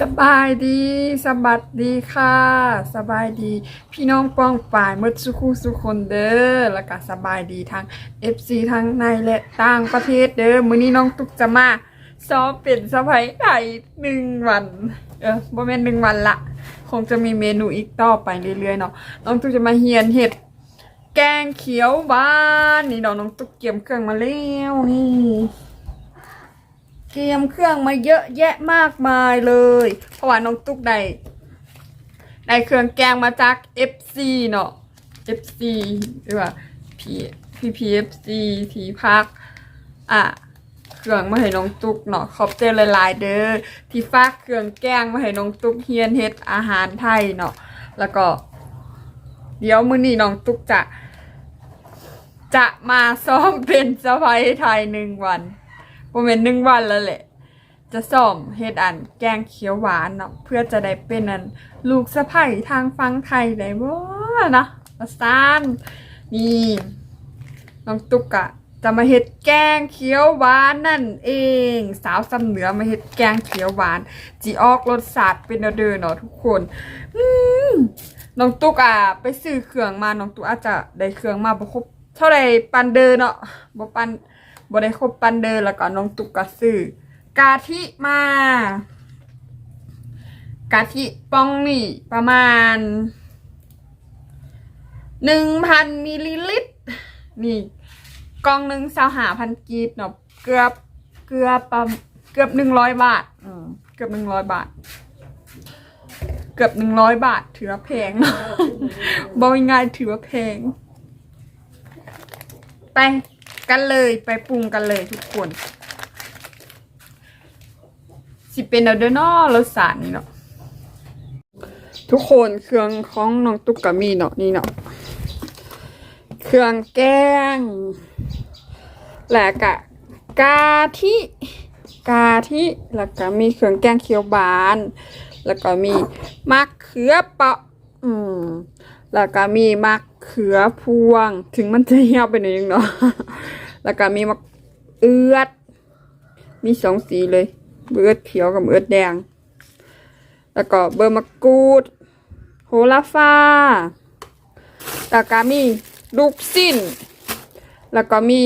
สบายดีสบัดดีค่ะ สบายดี พี่น้องป้องป่ายมดสุขุสุคนเด้อแล้วก็สบายดีทั้ง FC ทั้งในและต่างประเทศเด้อมื้อนี้น้องตุ๊กจะมาซ้อมเป็นสะพ้ายไทยหนึ่งวัน เออบ่แม่นหนึ่งวันละ คงจะมีเมนูอีกต่อไปเรื่อยๆเนาะน้องตุ๊กจะมาเฮียนเห็ด แกงเขียวหวานนี่เนาะน้องตุ๊กเกียมเครื่องมาแล้วนี่ เตรียมเครื่องมาเยอะแยะมากมายเลย เพราะว่าน้องตุ๊กได้ได้เครื่องแกงมาจาก FC เนาะ FC หรือว่า P PPFC ทีพัก อะเครื่องมาให้น้องตุ๊กเนาะขอบใจหลายๆเด้อที่ฝากเครื่องแกงมาให้น้องตุ๊กเฮียนเฮ็ดอาหารไทยเนาะแล้วก็ เดี๋ยวมื้อนี้น้องตุ๊กจะ จะมาซ้อมเป็นสะพายไทยหนึ่งวัน ประมาณหนึ่งวันแล้วแหละ จะซ่อมเฮ็ดอันแกงเขียวหวานเนาะเพื่อจะได้เป็นอันลูกสะใภ้ทางฟังไทยได้บ่นะประสานนี่น้องตุ๊กอะจะมาเฮ็ดแกงเขียวหวานนั่นเอง สาวสำเหนือมาเฮ็ดแกงเขียวหวานจีออกรสชาติเป็นเด้อเนาะทุกคนอืน้องตุ๊กอะไปซื้อเครื่องมาน้องตุ๊กอาจจะได้เครื่องมาบ่ครบเท่าไรปันเดอเนาะบ่ปัน บได้คบปันเดอร์แล้วก็น้องตุกกะซื้อกาทิมากาทิปองนี่ประมาณหนึ่งพันมิลลิลิตร นี่กล่องหนึ่งสาวหาพันกีบเนาะเกือบเกือบประเกือบหนึ่งร้อยบาทเกือบหนึ่งร้อยบาท เกือบหนึ่งร้อยบาท ถือว่าแพงเนาะบอกง่ายถือว่าแพง ไป กันเลยไปปรุงกันเลยทุกคน สิเป็นเอาเดนอรสสารนี่เนาะทุกคนเครื่องของน้องตุ๊กกะมีเนาะนี่เนาะเครื่องแกงแล้วก็กาทิกาทิแล้วก็มีเครื่องแกงเขียวบาน แล้วก็มีมะเขือเปาะอืม แล้วก็มีมะเขือพวง ถึงมันจะเหี่ยวไปหน่อยนึงเนาะแล้วก็มีมะเอือด มีสองสีเลยเบือดเขียวกับเบือดแดง แล้วก็เบอร์มะกรูด โหระพาแล้วก็มีลูกสิ้น แล้วก็มี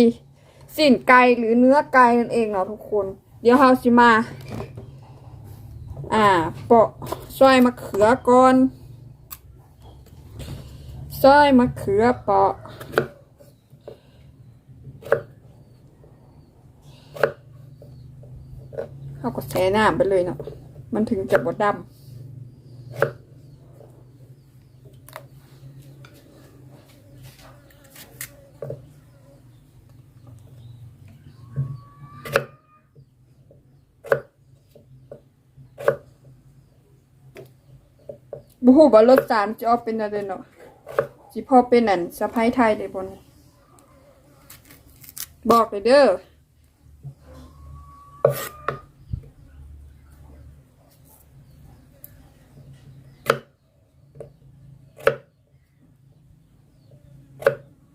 สิ้นไก่หรือเนื้อไก่นั่นเองเนาะทุกคน เดี๋ยวเฮาสิมา อ่าเปาะซอยมะเขือก่อน ซอยมะเขือเปาะเขาก็แช่น้ำไปเลยเนาะ มันถึงจะบดดำบูฮูบารสจานจะออกเป็นอะไรเนาะ จิพอเป็นอันสะพ้ายไทยได้บนบอกเลยเด้อ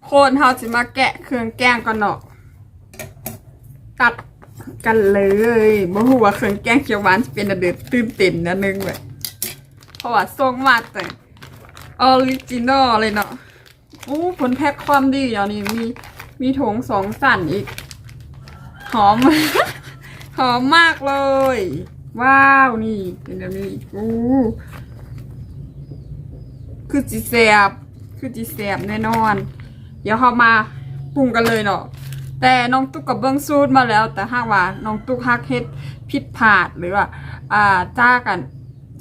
โคนเฮาสิมาแกะเครื่องแกงก่อนเนาะตัดกันเลยบ่ฮู้ว่าเครื่องแกงเขียวหวานสิเป็นอันเดือดตื่นเต้นนะนึงเว้ยเพราะว่าส่งมาแต่ ออริจินอลเลยเนาะโอ้ผลแพ็คความดีอย่างนี้มีมีถุงสองสั่นอีก หอม หอมมากเลย ว้าวนี่เป็นแบบนี้อู้คือจีแสบคือจีแสบแน่นอน เดี๋ยวเขามาปรุงกันเลยเนาะแต่น้องตุ๊กกับเบิ้งสูตรมาแล้ว แต่หากว่าน้องตุ๊กฮักเฮ็ดผิดพลาดหรือว่า อ่าจ้ากัน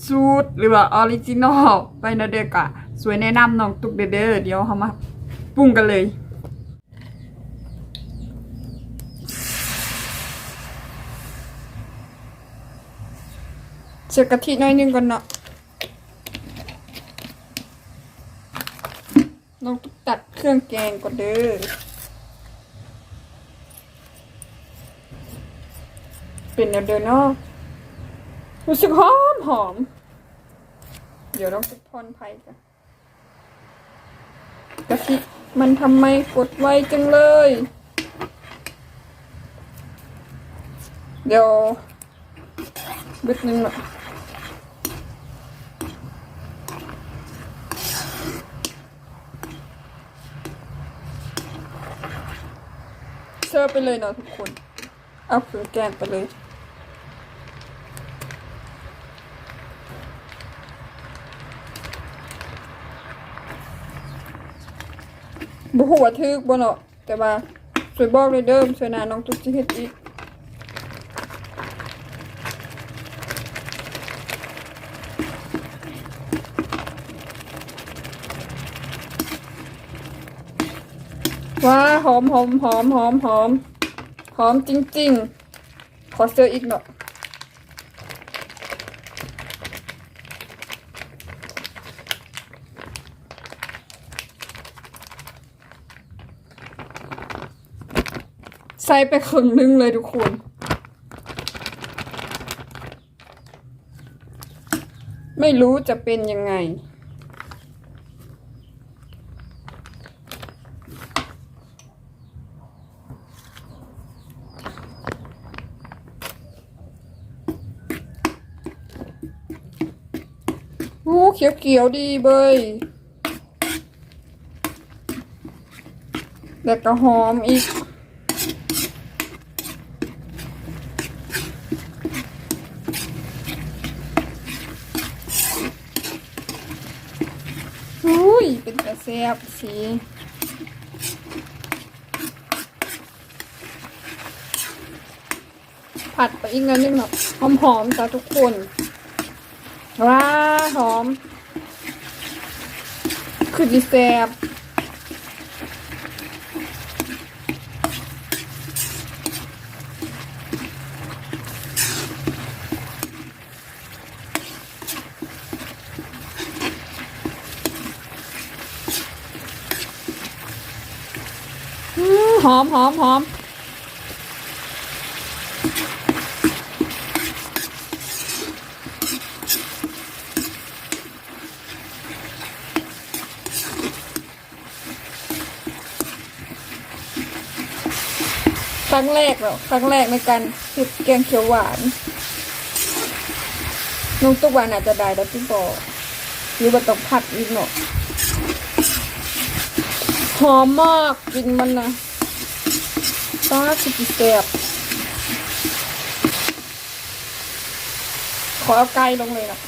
สูตรหรือว่าออริจินอลไปนะเด็กอะ สวยแนะนำน้องตุ๊กเด้อเด้อเดี๋ยวเขามาปรุงกันเลยเชือกะทิหน้อยนึงก่อนเนาะน้องตุ๊กตัดเครื่องแกงก่อนเด้อเป็นเดินเนาะรู้สึกหอมหอม เดี๋ยวน้องจะพรไผ่กัน กะทิมันทำไมกดไวจังเลย เดี๋ยวบิดนึงหน่อยเสิร์ไปเลยเนาะทุกคน เอาผือแกนไปเลย บ่ฮู้ว่าถึกบ่เนาะแต่ว่าสวยบอกเลยเด้อสวยนาน้องตุ๊กสิเฮ็ดอีกว้าหอมหอมหอมหอมหอมหอมจริง ๆ ขอเสื้ออีกหน่อย ใส่ไปครึ่งนึงเลยทุกคน ไม่รู้จะเป็นยังไงโอ้เขียวเขียวๆดีเบยแล้วก็หอมอีก อุ้ย เป็นกระ แซบสีผัดไปอีกนิดนึงเนาะหอมๆจ้ะทุกคนว้าหอม คือดีแซบ หอมหอมหอมครั้งแรกแล้วครั้งแรกในการเห็ดแกงเขียวหวานน้องตุ๊กหวานอาจจะได้แล้วพี่บอกหรือว่าต้องผัดอีกหน่อยหอมมากกินมันนะ ต้าคือจีแสบขอเอาไก่ลงเลยนะ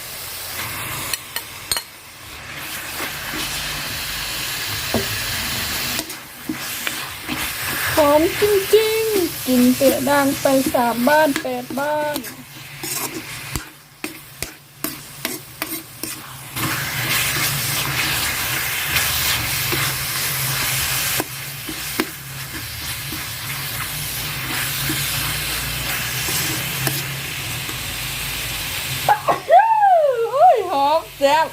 หอมจริงๆ กินเตะดังไปสามบ้านแปดบ้าน อุ้ยหอม แซ่บ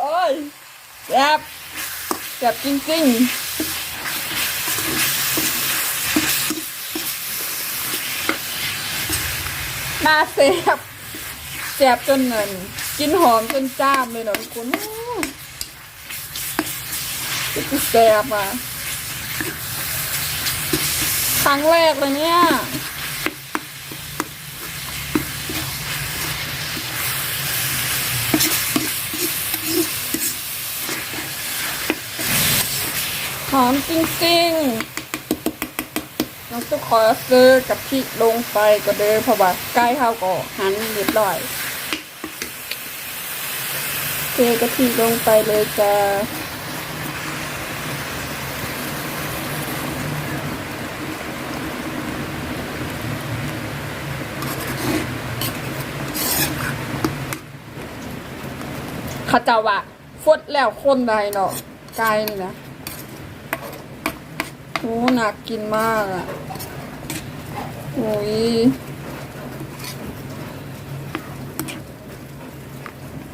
โอ้ยแซ่บแซ่บจริงๆน่าแซ่บแซ่บจนเงิน กินหอมจนจ้ามเลยเนาะทุกคนโอ้ยแซ่บอะครั้งแรกเลยเนี่ย หอมจริงๆน้องตุ๊กขอซื้อกับพริกลงไปก็เด้อเพราะว่าใกล้ข้าวก็หันเรียบร้อยเทกะทิลงไปเลยจ้าเขาจ้าว่าฟดแล้วคนใดเนาะไก่นี่นะ โอ้หนักกินมากอะโอ้ย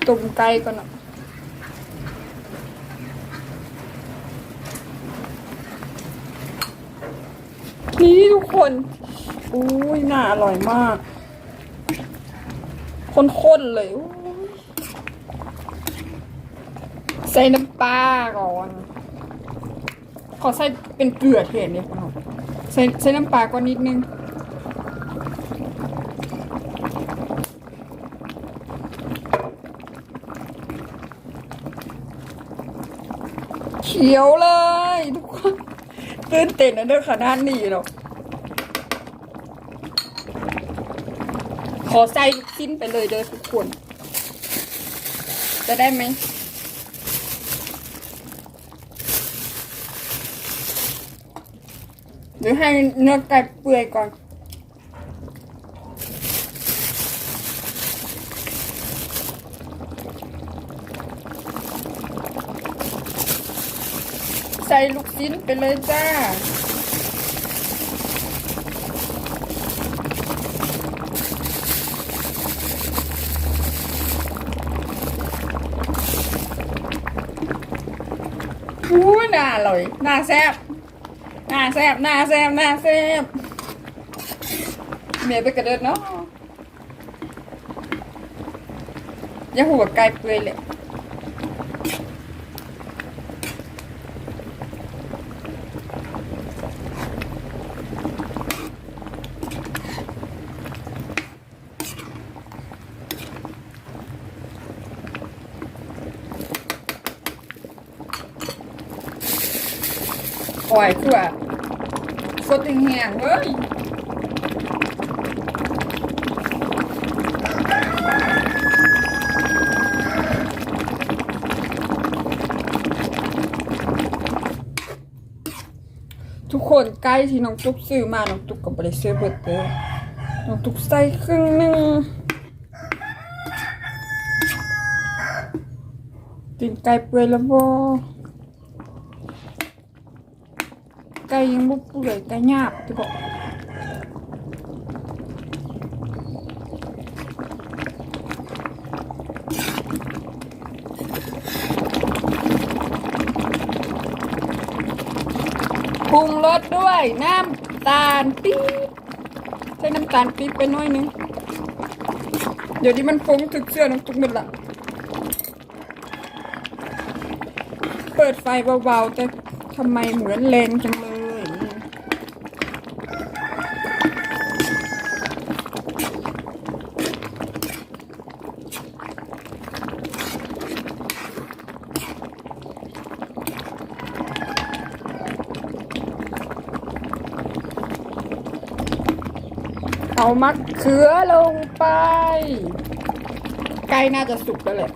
ตุ่มไก่ก่อนเนาะนี่ทุกคนอุ้ยน่าอร่อยมากข้นๆเลย ใส่น้ำปลาก่อน ขอใส่เป็นเกลือเทนเนี่ยใส่ใส่น้ำปลาก่อนนิดนึงนขียวเลยทุกคนตื่นเต้นนะเด้อขนาดนี้หรอกขอใส่ลูกชิ้นไปเลยเด้อทุกคน จะได้ไหม รือให้เนื้อไก่เปื่อยก่อน ใส่ลูกชิ้นไปเลยจ้าอู้น่าอร่อย น่าแซ่บ น่าแซ่บน่าแซ่บน่าแซ่บเมียไปกระเดิดเนาะอย่าหัวไกลเปื่อยเลย อยคือแบบสดแห้งเว้ยทุกคนใกล้ที่น้องตุ๊กซื้อมา น้องตุ๊กก็บริซื้อเบิดเลยน้องตุ๊กใส่ครึ่งหนึ่งตีนไก่เปื่อยแล้วบ่ ไก่ยังบุ เปื่อยไก่หยาบที่บอกปรุงรสด้วยน้ำตาลปี๊บใช้น้ำตาลปี๊บไปน้อยนึง เดี๋ยวนี้มันฟงถึกเสื้อน้องตุ๊กหมดละเปิดไฟเบาๆ แต่ทำไมเหมือนแรงจังเลย เอา มะเขือลงไป ใกล้น่าจะสุกแล้วแหละ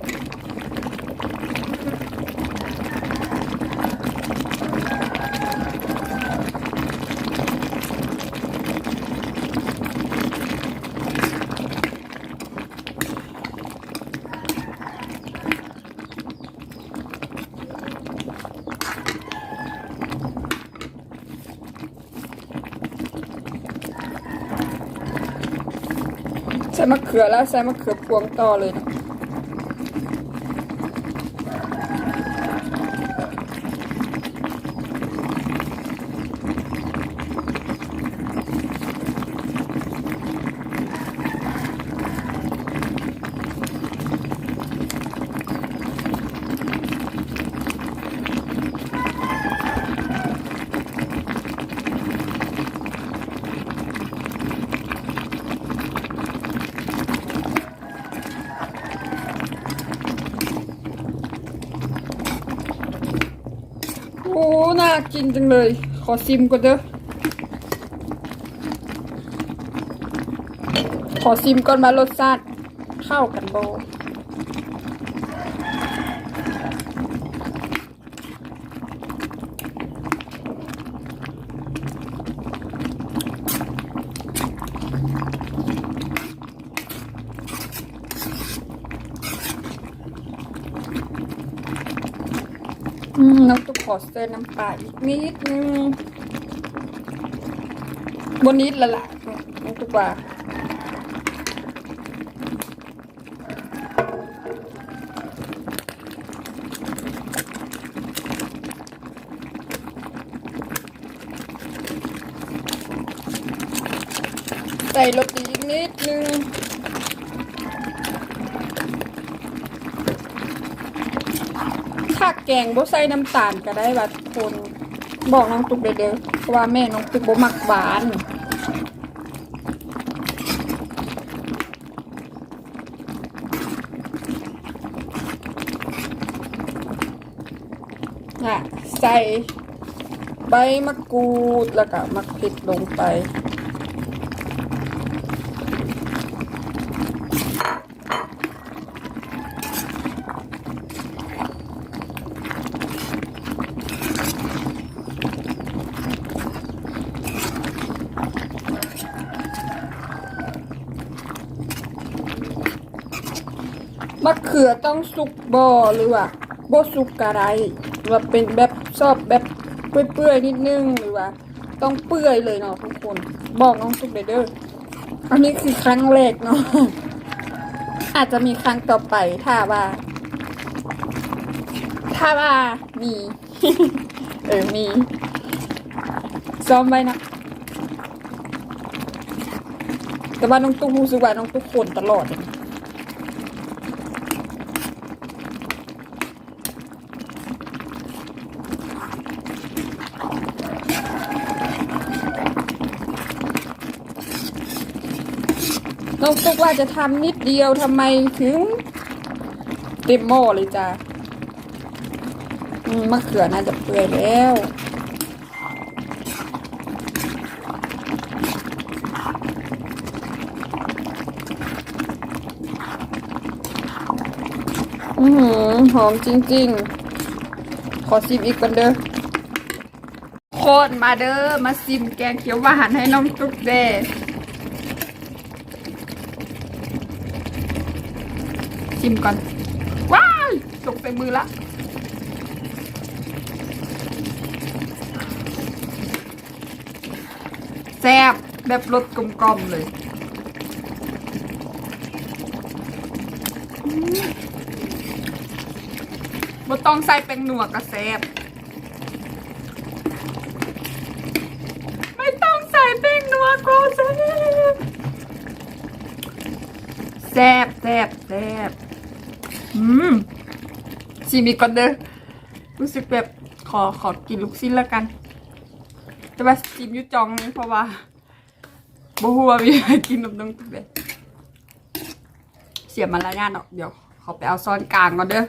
ใส่มะเขือแล้วใส่มะเขือพวงต่อเลยนะโอ้น่ากินจังเลย ขอซิมก่อนเด้อ ขอซิมก่อนมารสชาติเข้ากันโบอืมน้ำตุ๊กข อเส้นน้ำปลาอีกนิดนึงบนนิดละล่ะน้ำตุ๊กว่าใส่โรตีอีนึง ถ้าแกงบ่ใส่น้ำตาลก็ได้ว่าทคนบอกน้องตุ๊กเด้อเพราะว่าแม่น้องตุ๊กบ่มักหวานน่ะใส่ใบมะกรูดแล้วก็มะเขือลงไป มะเขือต้องสุกบ่หรือว่าบ่สุกกะไรหรือว่าเป็นแบบชอบแบบเปื่อยๆนิดนึงหรือว่า ต้องเปื่อยเลยเนาะทุกคน บอกน้องสุกเด้ออันนี้คือครั้งแรกเนาะอาจจะมีครั้งต่อไปถ้าว่า ถ้าว่ามีเออมีซ้อมไว้นะแต่ว่าน้องตุ๊กรู้สึกว่าน้องตุ๊กคนตลอดเลย น้องตุ๊กว่าจะทำนิดเดียวทำไมถึงเต็มหม้อเลยจ้ะอืมะเขือน่าจะเปื่อยแล้วอือหือหอมจริง ๆ ขอซิมอีกกันเด้อโคนมาเด้อมาซิมแกงเขียวหวานให้น้องตุ๊กเด้ ชิมก่อน ว้ายตกใส่มือละแซ่บแบบรสกลมๆเลยบ่ต้องใส่เป็นหนวกกระแซบไม่ต้องใส่เป็นหนวกก็แซบแซบแซบ ซบอืมชิมอีกก่อนเด้อรู้สึกแบบขอขอกินลูกชิ้นแล้วกัน แต่ว่าชิมยุจองนี้เพราะว่าบ่ฮู้ว่ามีกินนมต้องตุกเลยเสียมารยาทเนาะเดี๋ยวขอไปเอาซ้อนกลางก่อนเด้อ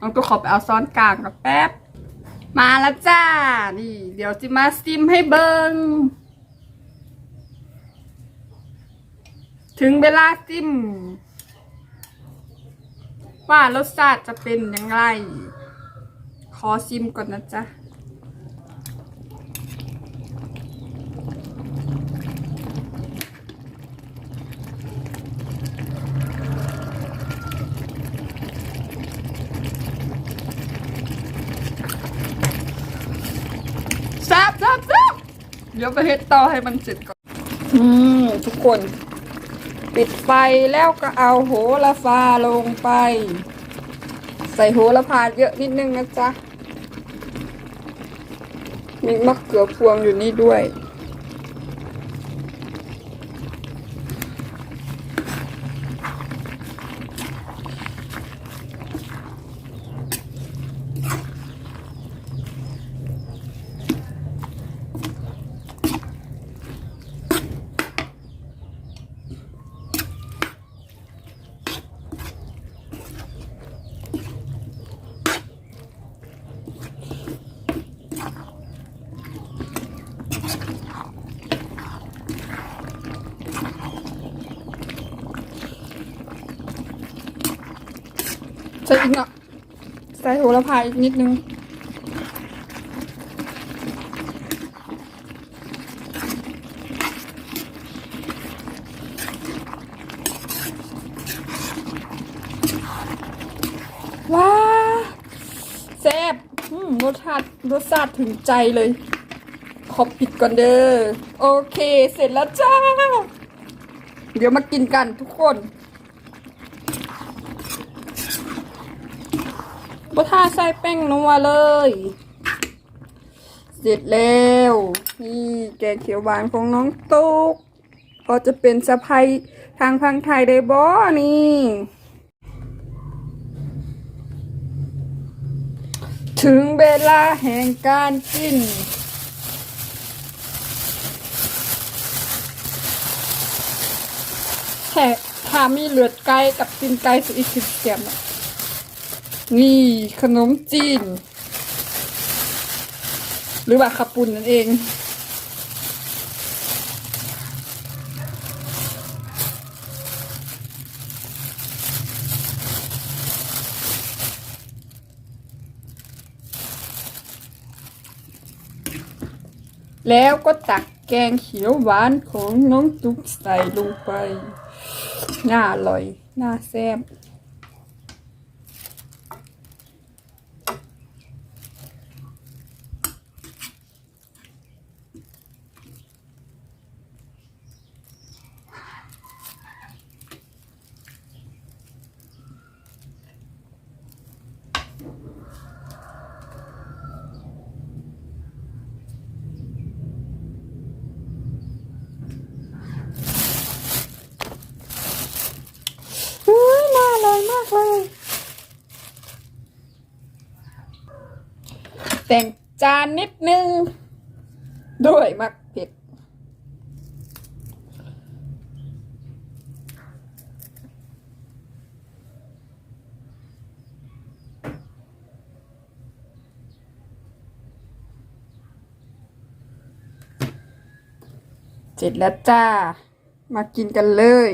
น้องตัวขอไปเอาซ้อนกลางกับแป๊บ มาแล้วจ้า นี่ เดี๋ยวจะมาซิมให้เบิง ถึงเวลาซิมว่ารสชาติจะเป็นยังไงขอซิมก่อนนะจ๊ะแซ่บแซ่บแซ่บเดี๋ยวไปเฮ็ดต่อให้มันเสร็จก่อน อืม ทุกคน ปิดไฟแล้วก็เอาโหระพาลงไป ใส่โหระพาเยอะนิดนึงนะจ๊ะ มีมะเขือพวงอยู่นี่ด้วย ใส่อีกเนาะใส่โหระพาอีกนิดนึงว้าแซ่บรสชาติรสชาติถึงใจเลย ขอปิดก่อนเด้อ โอเค เสร็จแล้วจ้า เดี๋ยวมากินกันทุกคน บ่ท่าใส่แป้งนัวเลย เสร็จแล้ว นี่แกงเขียวหวานของน้องตุ๊กก็จะเป็นสะพายทางพังไทยได้บ่นี่ถึงเวลาแห่งการกิน แค่ถ้ามีเหลือดไก่กับตีนไก่สุอีกสิบเสียมอะ นี่ขนมจีน หรือว่าขับปุ่นนั่นเองแล้วก็ตักแกงเขียวหวานของน้องตุ๊กใส่ลงไป น่าอร่อย น่าแซ่บ อุ้ยน่ากเลย แต่งจานนิดนึง ด้วยมักเผ็ดเสร็จแล้วจ้า มากินกันเลย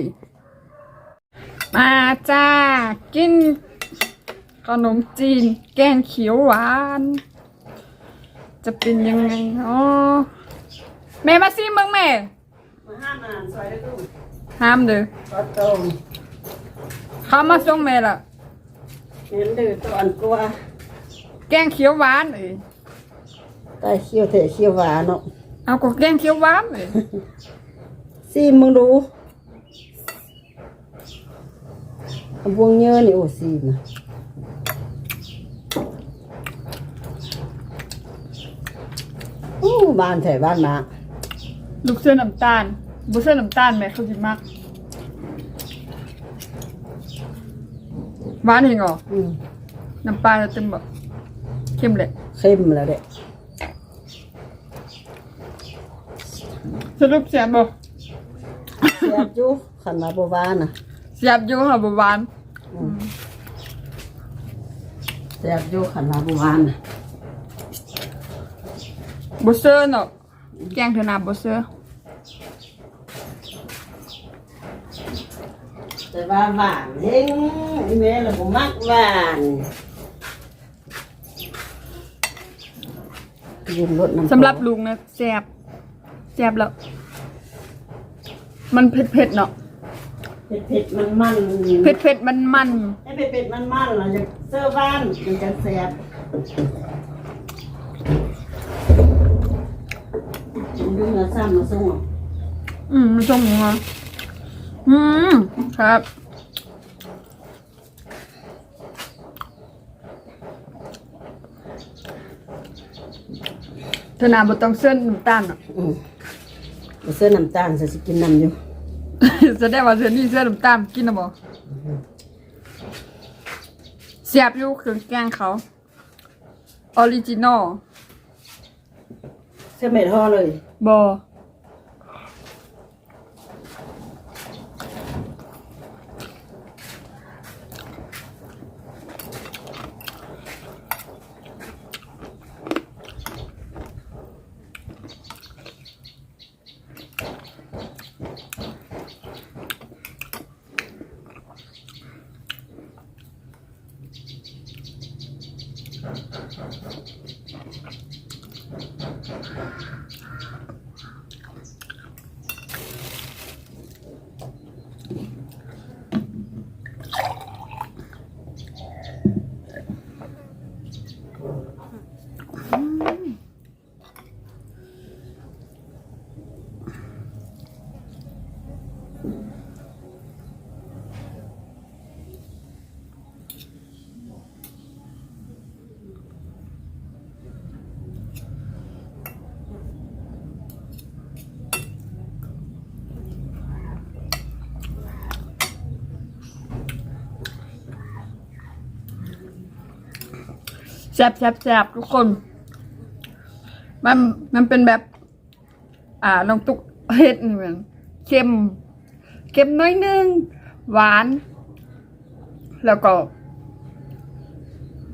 มาจ้า กิน ขนมจีน แกงเขียวหวาน จะเป็นยังไงเนาะแม่มาซิมึงแม่มาห้ามอ่านซอยได้ดูห้ามเด้อก็ตรงเขามาส่งแม่ละเห็นดื้อตอนกลัวแกงเขียวหวานเอ้ยใต้เขี้ยวเถะเขี้ยวหวานเนาะเอาก็แกงเขียวหวานเอ้ยซีมึงดูเอาบ วงเยอะนี่โอ้ซีนะโอ้บ้านแถวบ้านมาลูกเสื้อน้ำตาลบุเสื้อน้ำตาลแม่เขากินมากหวานเองเหรออืมน้ำปลาจะเต็มแบบเข้มเลยเข้มแล้วเด็กสรุปเสียบบ่เสียบอยู่ขันมาบวานน่ะ เสียบอยู่ค่ะบ่หวานอืมเสียบอยู่ขันมาบวานน่ะบุเสื้อเนาะแกงเถอะนาบุเสื้อแต่ว่าหวานเฮงไอ้แม่เราบ่มักหวานยืนรถน้ำสำหรับลุงนะแซ่บแซ่บแล้ว มันเผ็ดๆเนาะเผ็ดเผ็ดมันมันเผ็ดเผ็ดมันมันไอ้เผ็ดเผ็ดมันมันเราจะเสื้อบ้านมันจะแซ่บดูเนื้อซ้ำมาส่งๆอืมมันส้มหัวอืมครับเธอนาบ่ต้องเส้นน้ำตาลเนาะอืมเสื้อน้ำตาลจะสิกินน้ำอยู่ จะได้ว่าเธอนี่เส้นน้ำตาลกินนะบ่เสียบอยู่เครื่องแกงเขาออริจินอลเสื้อเม็ดห่อเลยบ่แซ่บแซ่บแซ่บทุกคน มันมันเป็นแบบ อ่าน้องตุกเฮ็ดนี่เหมือนเค็มเค็มน้อยนึง หวาน แล้วก็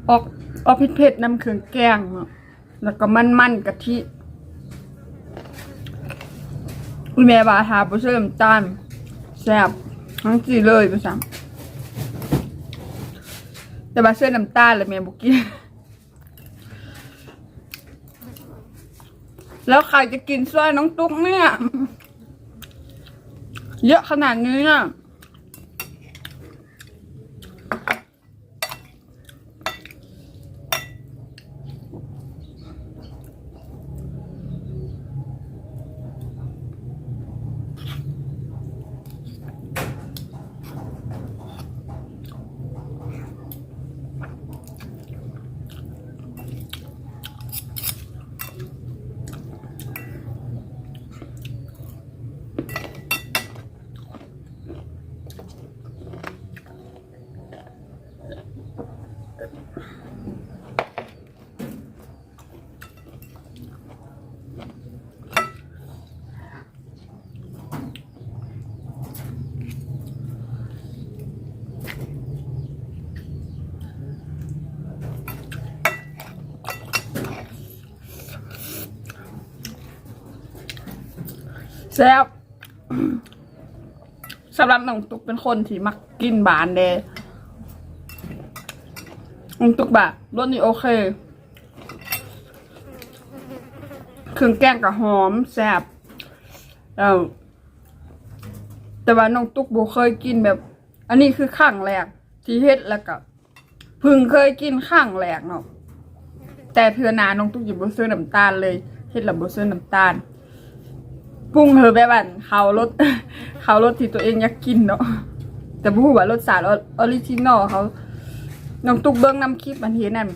ออกออกเผ็ดๆน้ำเครื่องแกง แล้วก็มันมันกะทิคุณแม่บาทาบ่เชื่อน้ำตาลแซ่บทั้งจีเลยไปซ้ำแต่บาเชื่อน้ำตาลเลยแม่บุกิ แล้วใครจะกินสร้อยน้องตุ๊กเนี่ย เยอะขนาดนี้น่ะ แซ่บสำหรับน้องตุ๊กเป็นคนที่มักกินบานเดน้องตุ๊กแบบรสนี่โอเค เครื่องแกงกับหอมแซ่บแต่ว่าน้องตุ๊กบ่เคยกินแบบ อันนี้คือข้างแรกที่เฮ็ดแล้วก็พิ่งเคยกินข้างแรกเนาะแต่เทือนาน้องตุ๊กอย่าบ่ซื้อน้ำตาลเลยเฮ็ดแล้วบ่ซื้อน้ำตาล ปรุงเธอแบบอันเขารสเขารสที่ตัวเองอยากกินเนาะแต่พูดว่ารสชาติออริจินอลเขาน้องตุกเบิ้งน้ำคลิปมันเห็นนั่น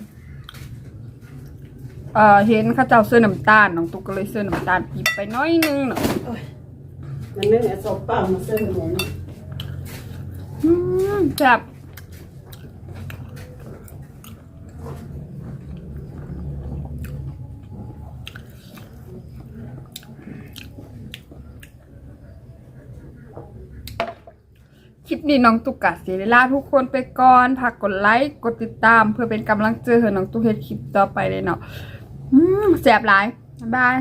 เอ่อเห็นเข้าเจ้าเสื้อน้ำตาลน้องตุกก็เลยเสื้อน้ำตาลหยิบไปน้อยนึงเนาะมันนึกไอ้ศพป้ามาซื้อหมูนี่อืมแซ่บ ลิปนี้น้องตุกกะสีลาทุกคนไปก่อนฝากกดไลค์กดติดตาม เพื่อเป็นกำลังใจให้น้องตุกเฮ็ดคลิปต่อไปเลยเนาะแสบหลาย บ๊ายบาย